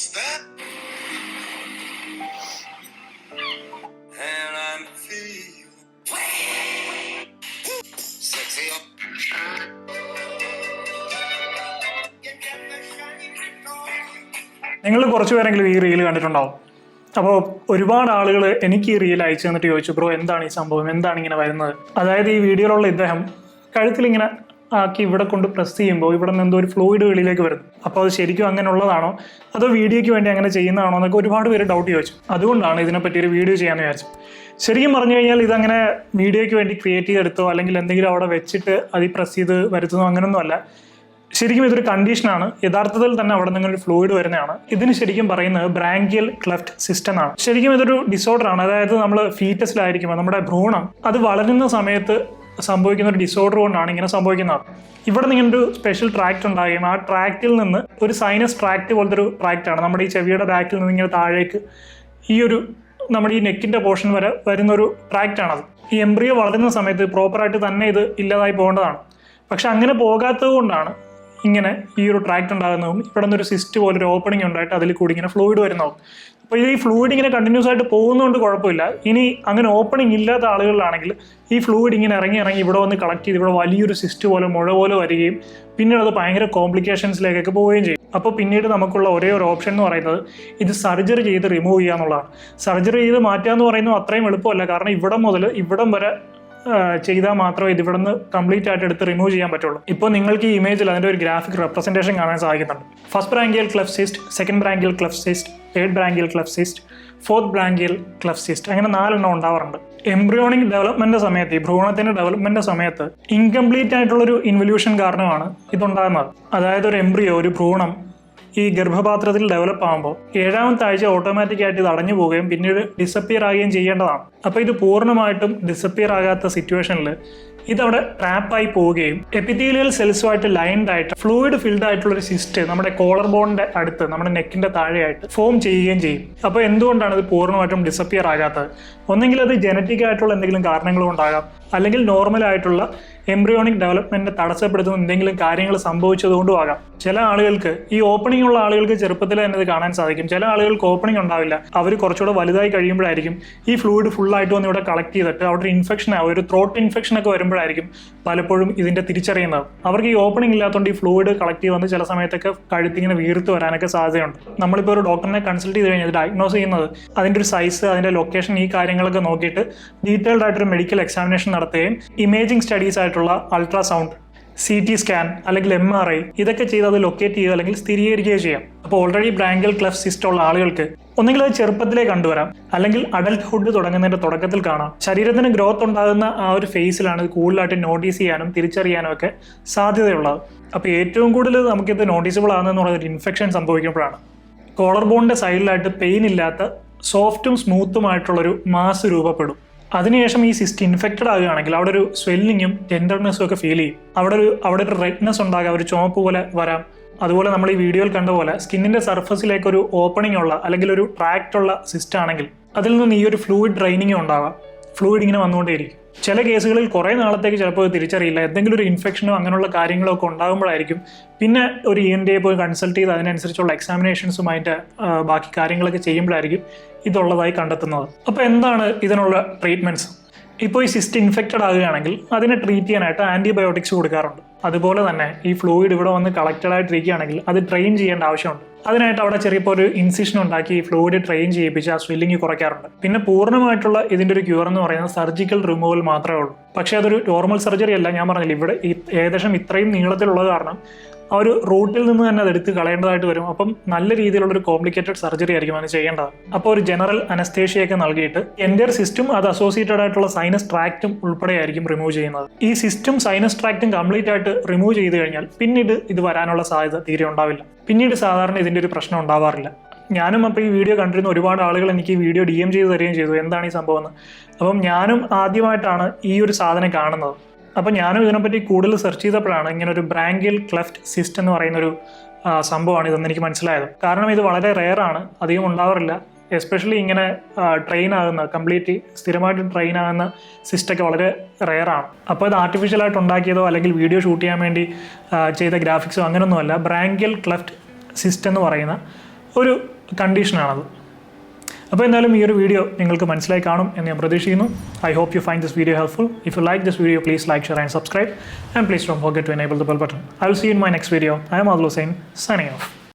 What's that? And I'm feeling sexy. നിങ്ങൾ കുറച്ച് പേരെങ്കിലും ഈ റീൽ കണ്ടിട്ടുണ്ടാവും അപ്പോൾ ഒരുപാട് ആളുകൾ എനിക്ക് ഈ റീൽ അയച്ചു തന്നിട്ട് ചോദിച്ചു ബ്രോ എന്താണ് ഈ സംഭവം എന്താണ് ഇങ്ങനെ വരുന്നത് അതായത് ഈ വീഡിയോയിലുള്ള ഇദ്ദേഹം കഴുത്തിൽ ഇങ്ങനെ ആക്കി ഇവിടെ കൊണ്ട് പ്രസ് ചെയ്യുമ്പോൾ ഇവിടെ നിന്ന് എന്തോ ഒരു ഫ്ലൂയിഡ് വെളിയിലേക്ക് വരുന്നു. അപ്പോൾ അത് ശരിക്കും അങ്ങനെ ഉള്ളതാണോ അതോ വീഡിയോയ്ക്ക് വേണ്ടി അങ്ങനെ ചെയ്യുന്നതാണോ എന്നൊക്കെ ഒരുപാട് പേര് ഡൗട്ട് ചോദിച്ചു. അതുകൊണ്ടാണ് ഇതിനെപ്പറ്റി ഒരു വീഡിയോ ചെയ്യാമെന്ന് വിചാരിച്ചത്. ശരിക്കും പറഞ്ഞു കഴിഞ്ഞാൽ ഇതങ്ങനെ വീഡിയോയ്ക്ക് വേണ്ടി ക്രിയേറ്റ് ചെയ്തെടുത്തോ അല്ലെങ്കിൽ എന്തെങ്കിലും അവിടെ വെച്ചിട്ട് അത് പ്രസ് ചെയ്ത് വരുത്തുന്നോ അങ്ങനെയൊന്നുമല്ല ശരിക്കും ഇതൊരു കണ്ടീഷനാണ് യഥാർത്ഥത്തിൽ തന്നെ അവിടെ നിന്ന് ഒരു ഫ്ലൂയിഡ് വരുന്നതാണ്. ഇതിന് ശരിക്കും പറയുന്നത് ബ്രാങ്കിയൽ ക്ലെഫ്റ്റ് സിസ്റ്റം ആണ്. ശരിക്കും ഇതൊരു ഡിസോർഡർ ആണ്. അതായത് നമ്മൾ ഫീറ്റസിലായിരിക്കുമ്പോൾ നമ്മുടെ ഭ്രൂണം അത് വളരുന്ന സമയത്ത് സംഭവിക്കുന്ന ഒരു ഡിസോർഡർ കൊണ്ടാണ് ഇങ്ങനെ സംഭവിക്കുന്നത്. ഇവിടെ നിന്ന് ഒരു സ്പെഷ്യൽ ട്രാക്ട് ഉണ്ടാകുകയും ആ ട്രാക്റ്റിൽ നിന്ന് ഒരു സൈനസ് ട്രാക്ട് പോലത്തെ ഒരു ട്രാക്റ്റാണ് നമ്മുടെ ഈ ചെവിയുടെ ബാക്കിൽ നിന്ന് ഇങ്ങനെ താഴേക്ക് ഈ ഒരു നമ്മുടെ ഈ നെക്കിന്റെ പോർഷൻ വരെ വരുന്ന ഒരു ട്രാക്റ്റ് ആണത്. ഈ എംബ്രിയോ വളരുന്ന സമയത്ത് പ്രോപ്പറായിട്ട് തന്നെ ഇത് ഇല്ലാതായി പോകേണ്ടതാണ്. പക്ഷെ അങ്ങനെ പോകാത്തത് കൊണ്ടാണ് ഇങ്ങനെ ഈ ഒരു ട്രാക്ട് ഉണ്ടാകുന്നതും ഇവിടെ നിന്ന് ഒരു സിസ്റ്റ് പോലെ ഒരു ഓപ്പണിംഗ് ഉണ്ടായിട്ട് അതിൽ കൂടി ഇങ്ങനെ ഫ്ലൂയിഡ് വരുന്നതും. അപ്പോൾ ഈ ഫ്ലൂയിഡ് ഇങ്ങനെ കണ്ടിന്യൂസ് ആയിട്ട് പോകുന്നതുകൊണ്ട് കുഴപ്പമില്ല. ഇനി അങ്ങനെ ഓപ്പണിംഗ് ഇല്ലാത്ത ആളുകളിലാണെങ്കിൽ ഈ ഫ്ലൂയിഡ് ഇങ്ങനെ ഇറങ്ങി ഇറങ്ങി ഇവിടെ വന്ന് കളക്ട് ചെയ്ത് ഇവിടെ വലിയൊരു സിസ്റ്റ് പോലെ മുഴ പോലെ വരികയും പിന്നീട് അത് ഭയങ്കര കോംപ്ലിക്കേഷൻസിലേക്കൊക്കെ പോവുകയും ചെയ്യും. അപ്പോൾ പിന്നീട് നമുക്കുള്ള ഒരേ ഒരു ഓപ്ഷൻ എന്ന് പറയുന്നത് ഇത് സർജറി ചെയ്ത് റിമൂവ് ചെയ്യുക എന്നുള്ളതാണ് സർജറി ചെയ്ത് മാറ്റുക എന്ന് പറയുന്നത് അത്രയും എളുപ്പമല്ല. കാരണം ഇവിടം മുതൽ ഇവിടം വരെ ചെയ്താൽ മാത്രമേ ഇത് ഇവിടുന്ന് കംപ്ലീറ്റ് ആയിട്ട് എടുത്ത് റിമൂവ് ചെയ്യാൻ പറ്റുള്ളൂ. ഇപ്പോൾ നിങ്ങൾക്ക് ഈ ഇമേജിൽ അതിന്റെ ഒരു ഗ്രാഫിക് റെപ്രസെന്റേഷൻ കാണാൻ സാധിക്കുന്നുണ്ട്. First branchial cleft cyst second branchial cleft cyst third branchial cleft cyst fourth branchial cleft cyst അങ്ങനെ നാലെണ്ണം ഉണ്ടാവാറുണ്ട്. എംബ്രിയോണിക് ഡെവലപ്മെന്റ് സമയത്ത് ഈ ഭ്രൂണത്തിന്റെ ഡെവലപ്മെന്റ് സമയത്ത് ഇൻകംപ്ലീറ്റ് ആയിട്ടുള്ള ഒരു ഇൻവല്യൂഷൻ കാരണമാണ് ഇതുണ്ടാകുന്നത്. അതായത് ഒരു എംബ്രിയോ ഒരു ഭ്രൂണം ഈ ഗർഭപാത്രത്തിൽ ഡെവലപ്പ് ആകുമ്പോൾ ഏഴാമത്തെ ആഴ്ച ഓട്ടോമാറ്റിക് ആയിട്ട് ഇത് അടഞ്ഞു പോവുകയും പിന്നീട് ഡിസപ്പിയർ ആകുകയും ചെയ്യേണ്ടതാണ്. അപ്പോൾ ഇത് പൂർണമായിട്ടും ഡിസപ്പിയർ ആകാത്ത സിറ്റുവേഷനിൽ ഇതവിടെ ട്രാപ്പായി പോവുകയും എപ്പിത്തീലിയൽ സെൽസുമായിട്ട് ലൈൻഡ് ആയിട്ട് ഫ്ലൂയിഡ് ഫിൽഡ് ആയിട്ടുള്ള ഒരു സിസ്റ്റ് നമ്മുടെ കോളർ ബോണിന്റെ അടുത്ത് നമ്മുടെ നെക്കിന്റെ താഴെയായിട്ട് ഫോം ചെയ്യുകയും ചെയ്യും. അപ്പോൾ എന്തുകൊണ്ടാണ് ഇത് പൂർണമായിട്ടും ഡിസപ്പിയർ ആകാത്തത്? ഒന്നെങ്കിൽ അത് ജനറ്റിക് ആയിട്ടുള്ള എന്തെങ്കിലും കാരണങ്ങൾ കൊണ്ടാകാം അല്ലെങ്കിൽ നോർമൽ ആയിട്ടുള്ള എംബ്രിയോണിക് ഡെവലപ്മെന്റ് തടസ്സപ്പെടുത്തുന്ന എന്തെങ്കിലും കാര്യങ്ങൾ സംഭവിച്ചതുകൊണ്ടും ആകാം. ചില ആളുകൾക്ക് ഈ ഓപ്പണിംഗ് ഉള്ള ആളുകൾക്ക് ചെറുപ്പത്തിൽ തന്നെ ഇത് കാണാൻ സാധിക്കും. ചില ആളുകൾക്ക് ഓപ്പണിംഗ് ഉണ്ടാവില്ല. അവർ കുറച്ചുകൂടെ വലുതായി കഴിയുമ്പോഴായിരിക്കും ഈ ഫ്ലൂയിഡ് ഫുള്ളായിട്ട് വന്ന് ഇവിടെ കളക്ട് ചെയ്തിട്ട് അവിടെ ഒരു ഇൻഫെക്ഷൻ ആവും ഒരു ത്രോട്ട് ഇൻഫെക്ഷൻ ഒക്കെ വരുമ്പോഴായിരിക്കും പലപ്പോഴും ഇതിന്റെ തിരിച്ചറിയുന്നത്. അവർക്ക് ഈ ഓപ്പണിംഗ് ഇല്ലാത്തതുകൊണ്ട് ഈ ഫ്ലൂയിഡ് കളക്ട് ചെയ്ത് വന്ന് ചില സമയത്തൊക്കെ കഴുത്തിങ്ങനെ വീർത്ത് വരാനൊക്കെ സാധ്യതയുണ്ട്. നമ്മളിപ്പോൾ ഒരു ഡോക്ടറിനെ കൺസൾട്ട് ചെയ്ത് കഴിഞ്ഞാൽ ഡയഗ്നോസ് ചെയ്യുന്നത് അതിന്റെ ഒരു സൈസ് അതിന്റെ ലൊക്കേഷൻ ഈ കാര്യങ്ങളൊക്കെ നോക്കിയിട്ട് ഡീറ്റെയിൽഡ് ആയിട്ട് ഒരു മെഡിക്കൽ എക്സാമിനേഷൻ നടത്തുകയും ഇമേജിംഗ് സ്റ്റഡീസ് ആയിട്ടുള്ള അൾട്രാസൗണ്ട് സി ടി സ്കാൻ അല്ലെങ്കിൽ എം ആർ ഐ ഇതൊക്കെ ചെയ്ത് അത് ലൊക്കേറ്റ് ചെയ്യുക അല്ലെങ്കിൽ സ്ഥിരീകരിക്കുകയോ ചെയ്യാം. അപ്പോൾ ഓൾറെഡി ബ്രാങ്കൽ ക്ലഫ് സിസ്റ്റ് ഉള്ള ആളുകൾക്ക് ഒന്നുകിൽ അത് ചെറുപ്പത്തിലേ കണ്ടുവരാം. അല്ലെങ്കിൽ അഡൽട്ട്ഹുഡ് തുടങ്ങുന്നതിന്റെ തുടക്കത്തിൽ കാണാം. ശരീരത്തിന് ഗ്രോത്ത് ഉണ്ടാകുന്ന ആ ഒരു ഫേസിലാണ് കൂടുതലായിട്ട് നോട്ടീസ് ചെയ്യാനും തിരിച്ചറിയാനും ഒക്കെ സാധ്യതയുള്ളത്. അപ്പോൾ ഏറ്റവും കൂടുതൽ നമുക്കിത് നോട്ടീസബിൾ ആകുന്നതെന്ന് പറയുന്നത് ഇൻഫെക്ഷൻ സംഭവിക്കുമ്പോഴാണ്. കോളർ ബോണിന്റെ സൈഡിലായിട്ട് പെയിൻ ഇല്ലാത്ത സോഫ്റ്റും സ്മൂത്തുമായിട്ടുള്ളൊരു മാസ് രൂപപ്പെടും. അതിനുശേഷം ഈ സിസ്റ്റ് ഇൻഫെക്റ്റഡ് ആകുകയാണെങ്കിൽ അവിടെ ഒരു സ്വെല്ലിങ്ങും ടെൻഡർനെസ്സും ഒക്കെ ഫീൽ ചെയ്യും. അവിടെ ഒരു അവിടെ ഒരു റെഡ്നെസ് ഉണ്ടാകാം ഒരു ചോപ്പ് പോലെ വരാം. അതുപോലെ നമ്മൾ ഈ വീഡിയോയിൽ കണ്ട പോലെ സ്കിന്നിന്റെ സർഫസിലേക്ക് ഒരു ഓപ്പണിംഗ് ഉള്ള അല്ലെങ്കിൽ ഒരു ട്രാക്റ്റ് ഉള്ള സിസ്റ്റ് ആണെങ്കിൽ അതിൽ നിന്ന് ഈ ഒരു ഫ്ലൂയിഡ് ഡ്രൈനിങ് ഉണ്ടാവാം. ഫ്ലൂയിഡ് ഇങ്ങനെ വന്നുകൊണ്ടേയിരിക്കും. ചില കേസുകളിൽ കുറേ നാളത്തേക്ക് ചിലപ്പോൾ തിരിച്ചറിയില്ല. എന്തെങ്കിലും ഒരു ഇൻഫെക്ഷനോ അങ്ങനെയുള്ള കാര്യങ്ങളോ ഒക്കെ ഉണ്ടാകുമ്പോഴായിരിക്കും. പിന്നെ ഒരു ഇ എൻ ഡി പോയി കൺസൾട്ട് ചെയ്ത് അതിനനുസരിച്ചുള്ള എക്സാമിനേഷൻസും അതിന്റെ ബാക്കി കാര്യങ്ങളൊക്കെ ചെയ്യുമ്പോഴായിരിക്കും ഇതുള്ളതായി കണ്ടെത്തുന്നത്. അപ്പോൾ എന്താണ് ഇതിനുള്ള ട്രീറ്റ്മെന്റ്സ് ഇപ്പോൾ ഈ സിസ്റ്റ് ഇൻഫെക്റ്റഡ് ആകുകയാണെങ്കിൽ അതിനെ ട്രീറ്റ് ചെയ്യാനായിട്ട് ആന്റിബയോട്ടിക്സ് കൊടുക്കാറുണ്ട്. അതുപോലെ തന്നെ ഈ ഫ്ലൂയിഡ് ഇവിടെ വന്ന് കളക്റ്റഡ് ആയിട്ടിരിക്കുകയാണെങ്കിൽ അത് ട്രെയിൻ ചെയ്യേണ്ട ആവശ്യമുണ്ട്. അതിനായിട്ട് അവിടെ ചെറിയപ്പോൾ ഒരു ഇൻസിഷൻ ഉണ്ടാക്കി ഈ ഫ്ലൂയിഡ് ട്രെയിൻ ചെയ്യിപ്പിച്ച് ആ സ്വില്ലിംഗ് കുറയ്ക്കാറുണ്ട്. പിന്നെ പൂർണമായിട്ടുള്ള ഇതിന്റെ ഒരു ക്യൂർ എന്ന് പറയുന്നത് സർജിക്കൽ റിമൂവൽ മാത്രമേ ഉള്ളൂ. പക്ഷേ അതൊരു നോർമൽ സർജറി അല്ല ഞാൻ പറഞ്ഞില്ല? ഇവിടെ ഈ ഏകദേശം ഇത്രയും നീളത്തിലുള്ളത് കാരണം ആ ഒരു റൂട്ടിൽ നിന്ന് തന്നെ അത് എടുത്ത് കളയേണ്ടതായിട്ട് വരും. അപ്പം നല്ല രീതിയിലുള്ള ഒരു കോംപ്ലിക്കേറ്റഡ് സർജറി ആയിരിക്കും അത് ചെയ്യേണ്ടത്. അപ്പോൾ ഒരു ജനറൽ അനസ്തേഷ്യയൊക്കെ നൽകിയിട്ട് എന്റെ സിസ്റ്റും അത് അസോസിയേറ്റഡ് ആയിട്ടുള്ള സൈനസ് ട്രാക്റ്റും ഉൾപ്പെടെ ആയിരിക്കും റിമൂവ് ചെയ്യുന്നത്. ഈ സിസ്റ്റം സൈനസ് ട്രാക്റ്റും കംപ്ലീറ്റ് ആയിട്ട് റിമൂവ് ചെയ്ത് കഴിഞ്ഞാൽ പിന്നീട് ഇത് വരാനുള്ള സാധ്യത തീരെ ഉണ്ടാവില്ല. പിന്നീട് സാധാരണ ഇതിന്റെ ഒരു പ്രശ്നം ഉണ്ടാവാറില്ല. ഞാനും അപ്പോൾ ഈ വീഡിയോ കണ്ടിരുന്ന ഒരുപാട് ആളുകൾ എനിക്ക് ഈ വീഡിയോ ഡി എം ചെയ്ത് തരികയും ചെയ്തു. എന്താണ് ഈ സംഭവം എന്ന്? അപ്പം ഞാനും ആദ്യമായിട്ടാണ് ഈ ഒരു സാധനം കാണുന്നത്. അപ്പം ഞാനും ഇതിനെപ്പറ്റി കൂടുതൽ സെർച്ച് ചെയ്തപ്പോഴാണ് ഇങ്ങനെ ഒരു ബ്രാങ്കിൽ ക്ലെഫ്റ്റ് സിസ്റ്റ് എന്ന് പറയുന്ന ഒരു ആ, സംഭവമാണ് ഇതെന്ന് എനിക്ക് മനസ്സിലായത്. കാരണം ഇത് വളരെ റെയർ ആണ് അധികം ഉണ്ടാവാറില്ല. എസ്പെഷ്യലി ഇങ്ങനെ ട്രെയിൻ ആകുന്ന കംപ്ലീറ്റ് സ്ഥിരമായിട്ട് ട്രെയിൻ ആകുന്ന സിസ്റ്റമൊക്കെ വളരെ റെയർ ആണ്. അപ്പോൾ ഇത് ആർട്ടിഫിഷ്യലായിട്ട് ഉണ്ടാക്കിയതോ അല്ലെങ്കിൽ വീഡിയോ ഷൂട്ട് ചെയ്യാൻ വേണ്ടി ചെയ്ത ഗ്രാഫിക്സോ അങ്ങനെയൊന്നുമല്ല ബ്രാങ്കിൽ ക്ലെഫ്റ്റ് സിസ്റ്റം എന്ന് പറയുന്ന ഒരു കണ്ടീഷനാണത് അപ്പോൾ എന്തായാലും ഈ ഒരു വീഡിയോ നിങ്ങൾക്ക് മനസ്സിലായി കാണും എന്ന് ഞാൻ പ്രതീക്ഷിക്കുന്നു. I hope you find this video helpful if you like this video please like share and subscribe and please don't forget to enable the bell button I will see in my next video I am Atul Hussain signing off